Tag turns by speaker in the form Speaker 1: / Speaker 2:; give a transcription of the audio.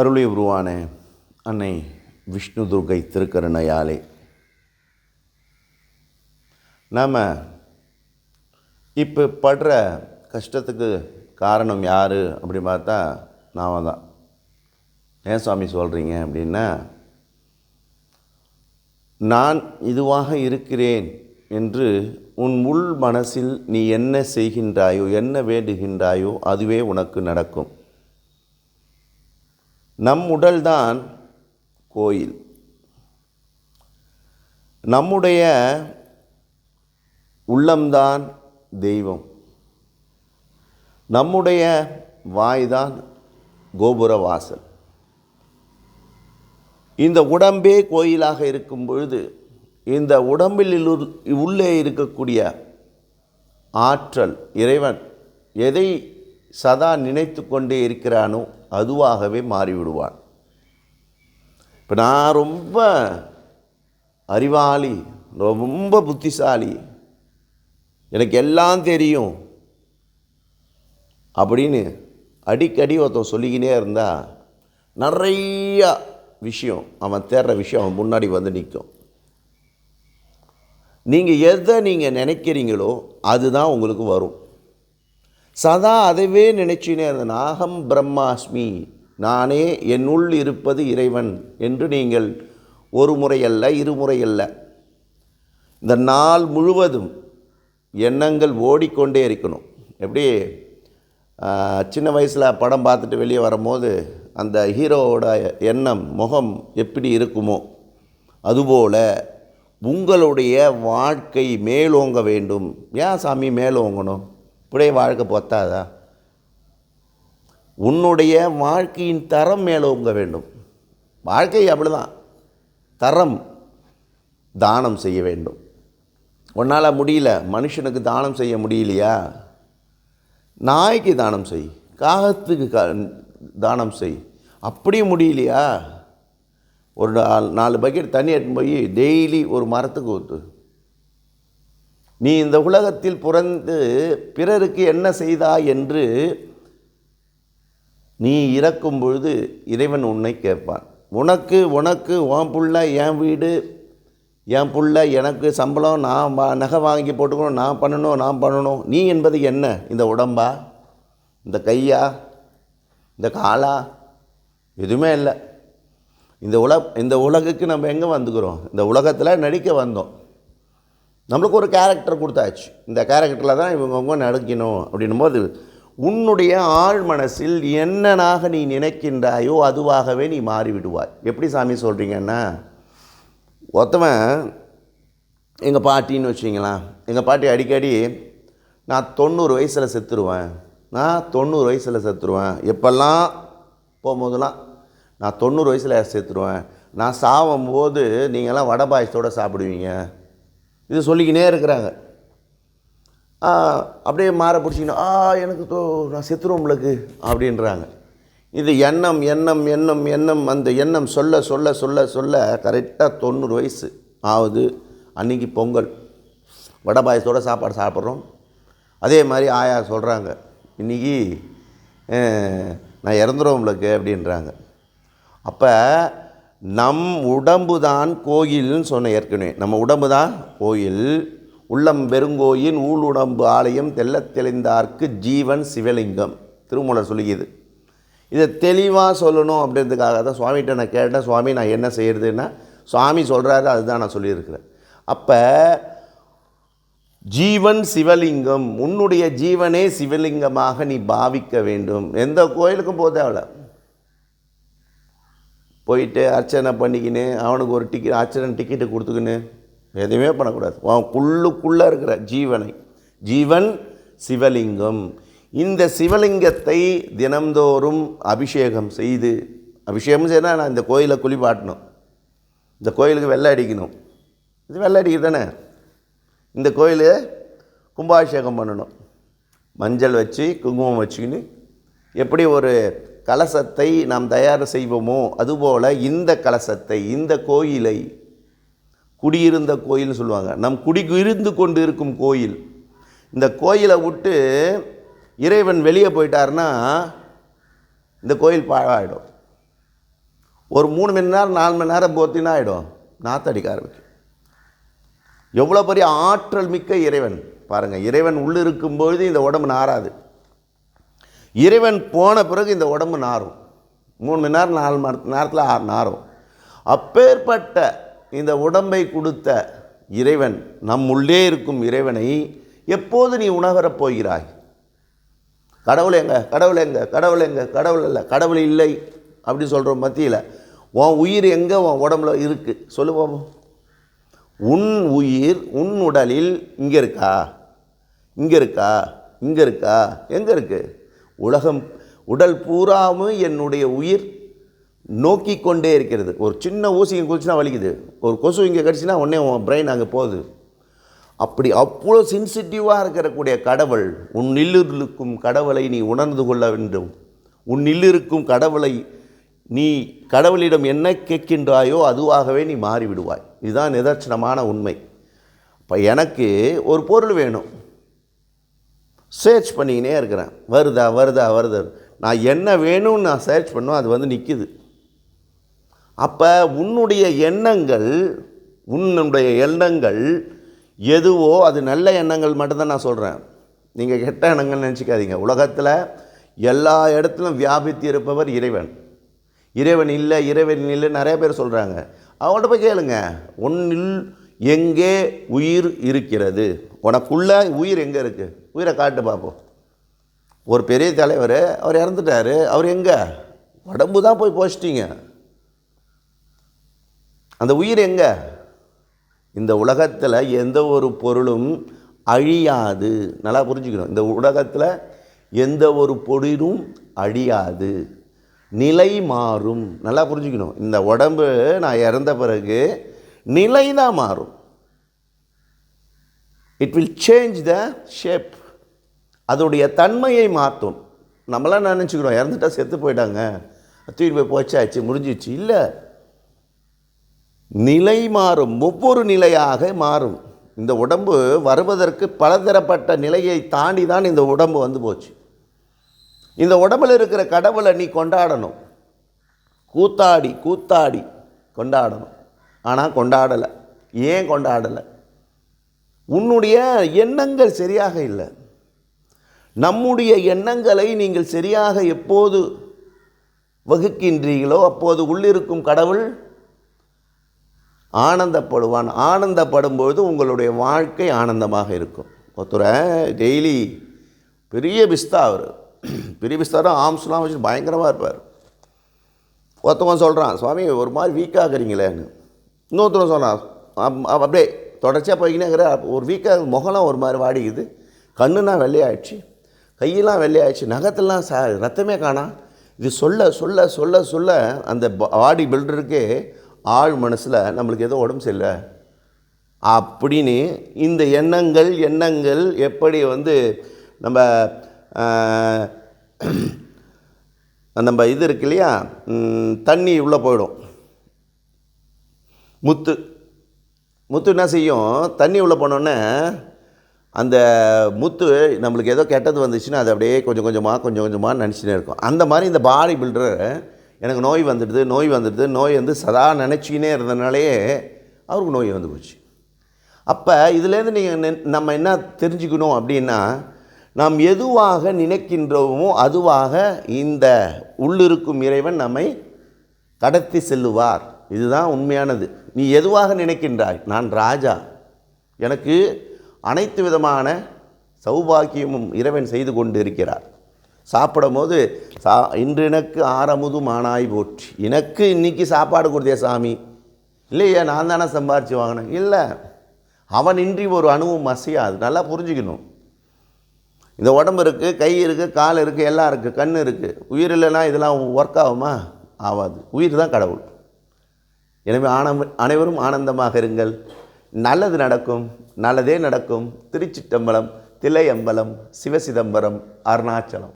Speaker 1: அருளை உருவான அன்னை விஷ்ணு துர்கை திருக்கருணையாலே நாம் இப்போ படுற கஷ்டத்துக்கு காரணம் யார் அப்படி பார்த்தா நாம் தான் ஏன் சுவாமி சொல்கிறீங்க அப்படின்னா நான் இதுவாக இருக்கிறேன் என்று உன் உள் மனசில் நீ என்ன செய்கின்றாயோ என்ன வேண்டுகின்றாயோ அதுவே உனக்கு நடக்கும் நம் உடல்தான் கோயில் நம்முடைய உள்ளம்தான் தெய்வம் நம்முடைய வாய்தான் கோபுர வாசல் இந்த உடம்பே கோயிலாக இருக்கும் பொழுது இந்த உடம்பில் உள்ளே இருக்கக்கூடிய ஆற்றல் இறைவன் எதை சதா நினைத்து கொண்டே இருக்கிறானோ அதுவாகவே மாறிவிடுவான் இப்போ நான் ரொம்ப அறிவாளி ரொம்ப புத்திசாலி எனக்கு எல்லாம் தெரியும் அப்படின்னு அடிக்கடி ஒருத்தன் சொல்லிக்கினே இருந்தால் நிறையா விஷயம் அவன் தேடுற விஷயம் அவன் முன்னாடி வந்து நிற்கும் நீங்கள் எதை நீங்கள் நினைக்கிறீங்களோ அதுதான் உங்களுக்கு வரும் சதா அதுவே நினைச்சினே அந்த நாகம் பிரம்மாஸ்மி நானே என்னுள் இருப்பது இறைவன் என்று நீங்கள் ஒரு முறையல்ல இருமுறையல்ல இந்த நாள் முழுவதும் எண்ணங்கள் ஓடிக்கொண்டே இருக்கணும் எப்படி சின்ன வயசில் படம் பார்த்துட்டு வெளியே வரும்போது அந்த ஹீரோவோட எண்ணம் முகம் எப்படி இருக்குமோ அதுபோல் உங்களுடைய வாழ்க்கை மேலோங்க வேண்டும் ஏன் சாமி மேலோங்கணும் இப்படியே வாழ்க்கை பொத்தாதா உன்னுடைய வாழ்க்கையின் தரம் மேலே உங்க வேண்டும் வாழ்க்கை அவ்வளோதான் தரம் தானம் செய்ய வேண்டும் உன்னால் முடியல மனுஷனுக்கு தானம் செய்ய முடியலையா நாய்க்கு தானம் செய் காகத்துக்கு தானம் செய் அப்படியும் முடியலையா ஒரு நாலு பக்கெட் தண்ணி எடுத்துன்னு போய் டெய்லி ஒரு மரத்துக்கு ஊற்று நீ இந்த உலகத்தில் பிறந்து பிறருக்கு என்ன செய்தாய் என்று நீ இறக்கும் பொழுது இறைவன் உன்னை கேட்பான் உனக்கு உனக்கு உன் புள்ள என் வீடு என் புள்ள எனக்கு சம்பளம் நான் நகை வாங்கி போட்டுக்கணும் நான் பண்ணணும் நான் பண்ணணும் நீ என்பது என்ன இந்த உடம்பா இந்த கையா இந்த காலா எதுவுமே இல்லை இந்த உல இந்த உலகுக்கு நம்ம எங்கே வந்துக்கிறோம் இந்த உலகத்தில் நடிக்க வந்தோம் நம்மளுக்கு ஒரு கேரக்டர் கொடுத்தாச்சு இந்த கேரக்டரில் தான் இவங்கவுங்க நடக்கணும் அப்படின்னும் போது உன்னுடைய ஆழ் மனசில் என்னனாக நீ நினைக்கின்றாயோ அதுவாகவே நீ மாறிவிடுவாய் எப்படி சாமி சொல்கிறீங்கன்னா ஒருத்தவன் எங்கள் பாட்டின்னு வச்சிங்களா எங்கள் பாட்டி அடிக்கடி நான் தொண்ணூறு வயசில் செத்துருவேன் நான் தொண்ணூறு வயசில் செத்துருவேன் எப்போல்லாம் போகும்போதெல்லாம் நான் தொண்ணூறு வயசில் செத்துருவேன் நான் சாவும்போது நீங்கள்லாம் வடை சாப்பிடுவீங்க இது சொல்லிக்கினே இருக்கிறாங்க அப்படியே மாற பிடிச்சிங்கன்னா ஆ எனக்கு தோ நான் செத்துருவோம்லக்கு அப்படின்றாங்க இது எண்ணம் எண்ணம் எண்ணம் எண்ணம் அந்த எண்ணம் சொல்ல சொல்ல சொல்ல சொல்ல கரெக்டாக தொண்ணூறு வயசு ஆகுது அன்றைக்கி பொங்கல் வடை பாயசத்தோடு சாப்பாடு சாப்பிட்றோம் அதே மாதிரி ஆயா சொல்கிறாங்க இன்றைக்கி நான் இறந்துருவோம்லக்கு அப்படின்றாங்க அப்போ நம் உடம்பு தான் கோயில்னு சொன்ன ஏற்கனவே நம்ம உடம்பு தான் கோயில் உள்ளம் பெருங்கோயின் ஊழ் உடம்பு ஆலயம் தெல்ல தெளிந்தார்க்கு ஜீவன் சிவலிங்கம் திருமூலர் சொல்லிக்குது இதை தெளிவாக சொல்லணும் அப்படின்றதுக்காக தான் சுவாமிகிட்ட நான் கேட்டேன் சுவாமி நான் என்ன செய்கிறதுன்னா சுவாமி சொல்கிறாரு அதுதான் நான் சொல்லியிருக்கிறேன் அப்போ ஜீவன் சிவலிங்கம் உன்னுடைய ஜீவனே சிவலிங்கமாக நீ பாவிக்க வேண்டும் எந்த கோயிலுக்கும் போதேவில்லை போயிட்டு அர்ச்சனை பண்ணிக்கின்னு அவனுக்கு ஒரு டிக்கெட் அர்ச்சனை டிக்கெட்டு கொடுத்துக்கின்னு எதுவுமே பண்ணக்கூடாது அவன் குள்ளுக்குள்ளே இருக்கிற ஜீவனை ஜீவன் சிவலிங்கம் இந்த சிவலிங்கத்தை தினம்தோறும் அபிஷேகம் செய்து அபிஷேகம் செய்தால் நான் இந்த கோயிலை குளிப்பாட்டணும் இந்த கோயிலுக்கு வெள்ளை அடிக்கணும் இது வெள்ளை அடிக்கிறது தானே இந்த கோயில் கும்பாபிஷேகம் பண்ணணும் மஞ்சள் வச்சு குங்குமம் வச்சுக்கின்னு எப்படி ஒரு கலசத்தை நாம் தயார் செய்வோமோ அதுபோல் இந்த கலசத்தை இந்த கோயிலை குடியிருந்த கோயில்னு சொல்லுவாங்க நம் குடியிருந்து கொண்டு இருக்கும் கோயில் இந்த கோயிலை விட்டு இறைவன் வெளியே போயிட்டார்னா இந்த கோயில் பாழாயிடும் ஒரு மூணு மணி நேரம் நாலு மணி நேரம் போத்தினா ஆகிடும் நாத்தடிக்க ஆரம்பிக்கும் எவ்வளோ பெரிய ஆற்றல் மிக்க இறைவன் பாருங்கள் இறைவன் உள்ளிருக்கும்பொழுது பொழுது இந்த உடம்பு நாராது இறைவன் போன பிறகு இந்த உடம்பு நாரும் மூணு மணி நேரம் நாலு மணி நேரத்தில் நாரும் அப்பேற்பட்ட இந்த உடம்பை கொடுத்த இறைவன் நம் உள்ளே இருக்கும் இறைவனை எப்போது நீ உணவரப் போகிறாய் கடவுள் எங்க கடவுள் எங்க கடவுள் எங்க கடவுள் இல்லை கடவுள் இல்லை அப்படி சொல்கிறோம் மத்தியில் உன் உயிர் எங்கே உன் உடம்புல இருக்குது சொல்லுவோம் உன் உயிர் உன் உடலில் இங்கே இருக்கா இங்கே இருக்கா இங்கே இருக்கா எங்கே இருக்குது உலகம் உடல் பூராவும் என்னுடைய உயிர் நோக்கி கொண்டே இருக்கிறது ஒரு சின்ன ஊசி இங்கே குதிச்சுனா வலிக்குது ஒரு கொசு இங்கே கடிச்சுன்னா உடனே உன் பிரெயின் அங்கே போகுது அப்படி அவ்வளோ சென்சிட்டிவாக இருக்கக்கூடிய கடவுள் உன் நில்லிருக்கும் கடவுளை நீ உணர்ந்து கொள்ள வேண்டும் உன் நில்லிருக்கும் கடவுளை நீ கடவுளிடம் என்ன கேட்கின்றாயோ அதுவாகவே நீ மாறிவிடுவாய் இதுதான் நிதர்சனமான உண்மை இப்போ எனக்கு ஒரு பொருள் வேணும் சர்ச் பண்ணிக்கினே இருக்கிறேன் வருதா வருதா வருது நான் என்ன வேணும்னு நான் சர்ச் பண்ணோம் அது வந்து நிற்கிது அப்போ உன்னுடைய எண்ணங்கள் உன்னுடைய எண்ணங்கள் எதுவோ அது நல்ல எண்ணங்கள் மட்டும்தான் நான் சொல்கிறேன் நீங்கள் கெட்ட எண்ணங்கள் நினச்சிக்காதீங்க உலகத்தில் எல்லா இடத்துலையும் வியாபித்து இருப்பவர் இறைவன் இறைவன் இல்லை இறைவன் இல்லை நிறைய பேர் சொல்கிறாங்க அவங்கள்ட்ட போய் கேளுங்க ஒன்றில் எங்கே உயிர் இருக்கிறது உனக்குள்ள உயிர் எங்கே இருக்குது உயிரை காட்டு பார்ப்போம் ஒரு பெரிய தலைவர் அவர் இறந்துட்டார் அவர் எங்கே உடம்பு தான் போய் போச்சிட்டிங்க அந்த உயிர் எங்கே இந்த உலகத்தில் எந்த ஒரு பொருளும் அழியாது நல்லா புரிஞ்சுக்கணும் இந்த உலகத்தில் எந்த ஒரு பொருளும் அழியாது நிலை மாறும் நல்லா புரிஞ்சுக்கணும் இந்த உடம்பு நான் இறந்த பிறகு நிலை தான் மாறும் it will change the shape அதோடைய தன்மையை மாற்றும் நம்மளாம் நினச்சிக்கிறோம் இறந்துட்டா செத்து போயிட்டாங்க தூக்கி போய் போச்சாச்சு முடிஞ்சிச்சு இல்லை நிலை மாறும் ஒவ்வொரு நிலையாக மாறும் இந்த உடம்பு வருவதற்கு பலதரப்பட்ட நிலையை தாண்டி தான் இந்த உடம்பு வந்து போச்சு இந்த உடம்பில் இருக்கிற கடவுளை நீ கொண்டாடணும் கூத்தாடி கூத்தாடி கொண்டாடணும் ஆனால் கொண்டாடலை ஏன் கொண்டாடலை உன்னுடைய எண்ணங்கள் சரியாக இல்லை நம்முடைய எண்ணங்களை நீங்கள் சரியாக எப்போது வகுக்கின்றீர்களோ அப்போது உள்ளிருக்கும் கடவுள் ஆனந்தப்படுவான் ஆனந்தப்படும்பொழுது உங்களுடைய வாழ்க்கை ஆனந்தமாக இருக்கும் ஒருத்தரை டெய்லி பெரிய பிஸ்தா அவர் பெரிய பிஸ்தாரும் ஆம்ஸ்லாம் வச்சு பயங்கரமாக இருப்பார் ஒருத்தவன் சொல்கிறான் சுவாமி ஒரு மாதிரி வீக்காகிறீங்களேன்னு இன்னொருத்தவன் சொல்கிறான் அப்படியே தொடர்ச்சியாக போய்க்கினே ஒரு வீக்காக முகலாம் ஒரு மாதிரி வாடிக்குது கண்ணுனா வெள்ளையாயிடுச்சு கையெல்லாம் வெள்ளையாயிடுச்சு நகத்தெல்லாம் ச ரத்தமே காணா இது சொல்ல சொல்ல சொல்ல சொல்ல அந்த பாடி பில்டருக்கு ஆள் மனசில் நம்மளுக்கு எதுவும் உடம்பு சரியில்லை அப்படின்னு இந்த எண்ணங்கள் எண்ணங்கள் எப்படி வந்து நம்ம நம்ம இது இருக்கு இல்லையா தண்ணி உள்ளே போயிடும் முத்து முத்து என்ன செய்யும் தண்ணி உள்ளே போனோன்னே அந்த முத்து நம்மளுக்கு ஏதோ கெட்டது வந்துச்சுன்னா அது அப்படியே கொஞ்சம் கொஞ்சமாக கொஞ்சம் கொஞ்சமாக நினச்சினே இருக்கும் அந்த மாதிரி இந்த பாடி பில்டர் எனக்கு நோய் வந்துடுது நோய் வந்துடுது நோய் வந்து சதா நினச்சிக்கினே இருந்ததுனாலே அவருக்கு நோய் வந்து போச்சு அப்போ இதுலேருந்து நீங்கள் நம்ம என்ன தெரிஞ்சுக்கணும் அப்படின்னா நாம் எதுவாக நினைக்கின்றோமோ அதுவாக இந்த உள்ளிருக்கும் இறைவன் நம்மை கடத்தி செல்லுவார் இதுதான் உண்மையானது நீ எதுவாக நினைக்கின்றாய் நான் ராஜா எனக்கு அனைத்து விதமான சௌபாக்கியமும் இறைவன் செய்து கொண்டு இருக்கிறார் சாப்பிடும் போது சா இன்று எனக்கு ஆரமுது மானாய் போற்றி எனக்கு இன்றைக்கி சாப்பாடு கொடுத்தே சாமி இல்லையா நான் தானே சம்பாரித்து வாங்கினேன் இல்லை அவன் இன்றி ஒரு அணுவும் அசையாது நல்லா புரிஞ்சுக்கணும் இந்த உடம்பு இருக்குது கை இருக்குது கால் இருக்குது எல்லாம் இருக்குது கண் இருக்குது உயிர் இல்லைனா இதெல்லாம் ஒர்க் ஆகுமா ஆகாது உயிர் தான் கடவுள் எனவே ஆன அனைவரும் ஆனந்தமாக இருங்கள் நல்லது நடக்கும் நல்லதே நடக்கும் திருச்சிட்டம்பலம் தில்லையம்பலம் சிவசிதம்பரம் அருணாச்சலம்